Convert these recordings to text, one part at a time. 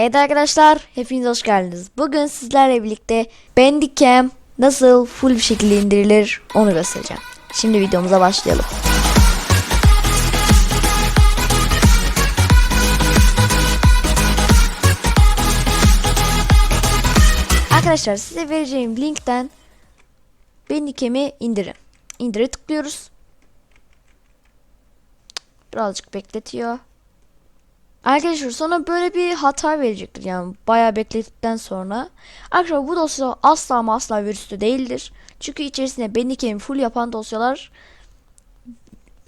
Evet arkadaşlar hepiniz hoş geldiniz. Bugün sizlerle birlikte Bandicam nasıl full bir şekilde indirilir onu göstereceğim. Şimdi videomuza başlayalım. Arkadaşlar size vereceğim linkten Bandicam'i indirin. İndire tıklıyoruz. Birazcık bekletiyor. Arkadaşlar sonra böyle bir hata verecektir yani bayağı bekledikten sonra. Arkadaşlar bu dosya asla ama asla virüslü değildir. Çünkü içerisinde Bandicam'i full yapan dosyalar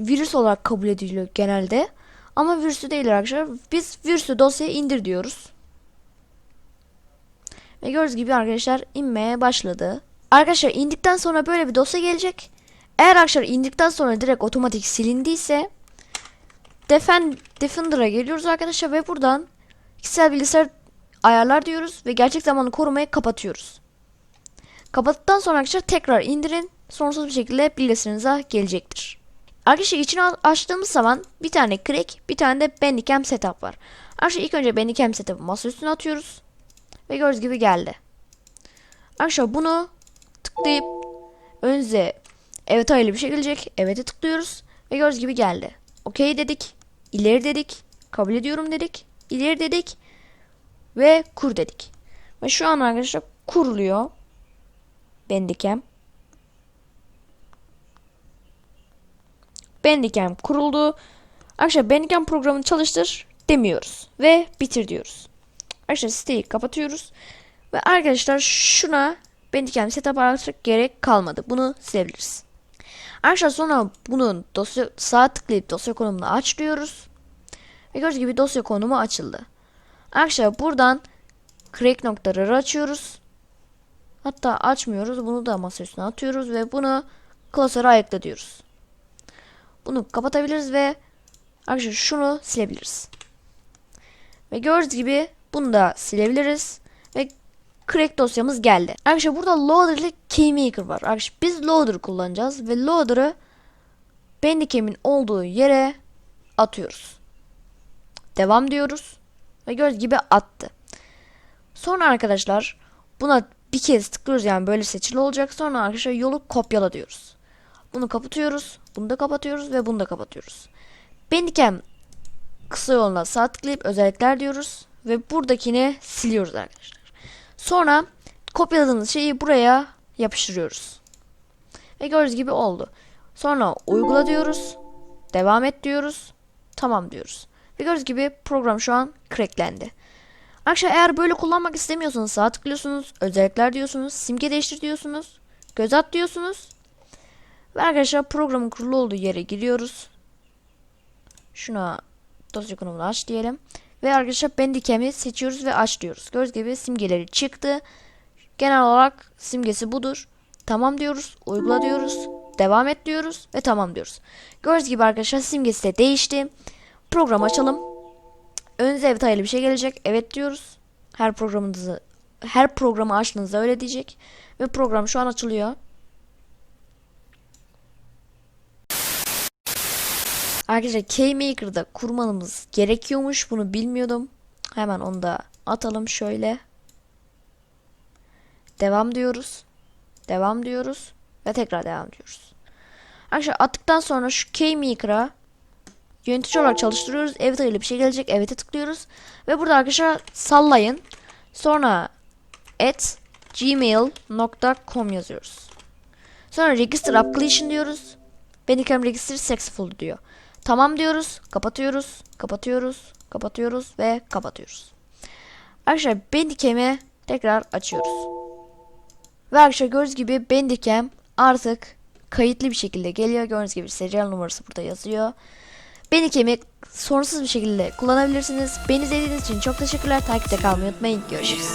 virüs olarak kabul ediliyor genelde. Ama virüslü değil arkadaşlar. Biz virüslü dosyayı indir diyoruz. Ve gördüğünüz gibi arkadaşlar inmeye başladı. Arkadaşlar indikten sonra böyle bir dosya gelecek. Eğer arkadaşlar indikten sonra direkt otomatik silindiyse Defend, Defender'a geliyoruz arkadaşlar ve buradan kişisel bilgisayar ayarlar diyoruz ve gerçek zamanlı korumayı kapatıyoruz. Kapattıktan sonra arkadaşlar tekrar indirin. Sonsuz bir şekilde bilgisayarınıza gelecektir. Arkadaşlar içini açtığımız zaman bir tane crack, bir tane de Bandicam setup var. Arkadaşlar ilk önce Bandicam setup'ı masa üstüne atıyoruz. Ve gördüğünüz gibi geldi. Arkadaşlar bunu tıklayıp önce evet hayırlı bir şey gelecek. Evet'e tıklıyoruz. Ve gördüğünüz gibi geldi. Okey dedik. İleri dedik. Kabul ediyorum dedik. ileri dedik. Ve kur dedik. Ve şu an arkadaşlar kuruluyor. Bandicam. Bandicam kuruldu. Arkadaşlar Bandicam programını çalıştır demiyoruz. Ve bitir diyoruz. Arkadaşlar siteyi kapatıyoruz. Ve arkadaşlar şuna Bandicam setup artık gerek kalmadı. Bunu silebiliriz. Arkadaşlar sonra bunun dosya sağ tıklayıp dosya konumunu aç diyoruz. Ve gördüğünüz gibi dosya konumu açıldı. Arkadaşlar buradan crack noktaları açıyoruz. Hatta açmıyoruz. Bunu da masa atıyoruz ve bunu klasöre ayıkla diyoruz. Bunu kapatabiliriz ve arkadaşlar şunu silebiliriz. Ve gördüğünüz gibi bunu da silebiliriz. Ve crack dosyamız geldi. Arkadaşlar burada loader ile keymaker var. Arkadaşlar biz loader kullanacağız ve loader'ı Bandicam'in olduğu yere atıyoruz. Devam diyoruz. Ve gördüğünüz gibi attı. Sonra arkadaşlar buna bir kez tıklıyoruz yani böyle seçili olacak. Sonra arkadaşlar yolu kopyala diyoruz. Bunu kapatıyoruz. Bunu da kapatıyoruz ve bunu da kapatıyoruz. Bandicam kısa yoluna sağ tıklayıp özellikler diyoruz. Ve buradakini siliyoruz arkadaşlar. Sonra kopyaladığımız şeyi buraya yapıştırıyoruz. Ve gördüğünüz gibi oldu. Sonra uygula diyoruz. Devam et diyoruz. Tamam diyoruz. Ve gördüğünüz gibi program şu an cracklendi. Arkadaşlar eğer böyle kullanmak istemiyorsanız sağ tıklıyorsunuz. Özellikler diyorsunuz. Simge değiştir diyorsunuz. Göz at diyorsunuz. Ve arkadaşlar programın kurulu olduğu yere giriyoruz. Şuna dosya konumunu aç diyelim. Ve arkadaşlar Bandicam'i seçiyoruz ve aç diyoruz. Gördüğünüz gibi simgeleri çıktı. Genel olarak simgesi budur. Tamam diyoruz. Uygula diyoruz. Devam et diyoruz. Ve tamam diyoruz. Gördüğünüz gibi arkadaşlar simgesi de değişti. Program açalım. Önünüze evet hayırlı bir şey gelecek. Evet diyoruz. Her programınızı her programı açtığınızda öyle diyecek. Ve program şu an açılıyor. Arkadaşlar KMaker'da kurmamız gerekiyormuş. Bunu bilmiyordum. Hemen onu da atalım şöyle. Devam diyoruz. Devam diyoruz. Ve tekrar devam diyoruz. Arkadaşlar attıktan sonra şu KMaker'a yönetici olarak çalıştırıyoruz. Evet hayırlı bir şey gelecek. Evet'e tıklıyoruz. Ve burada arkadaşlar sallayın. Sonra at gmail.com yazıyoruz. Sonra register application diyoruz. Bandicam register successful diyor. Tamam diyoruz. Kapatıyoruz. Kapatıyoruz. Kapatıyoruz ve kapatıyoruz. Arkadaşlar Bandicam'i tekrar açıyoruz. Ve arkadaşlar gördüğünüz gibi Bandicam artık kayıtlı bir şekilde geliyor. Gördüğünüz gibi serial numarası burada yazıyor. Bandicam'i sorunsuz bir şekilde kullanabilirsiniz. Beni izlediğiniz için çok teşekkürler. Takipte kalmayı unutmayın. Görüşürüz.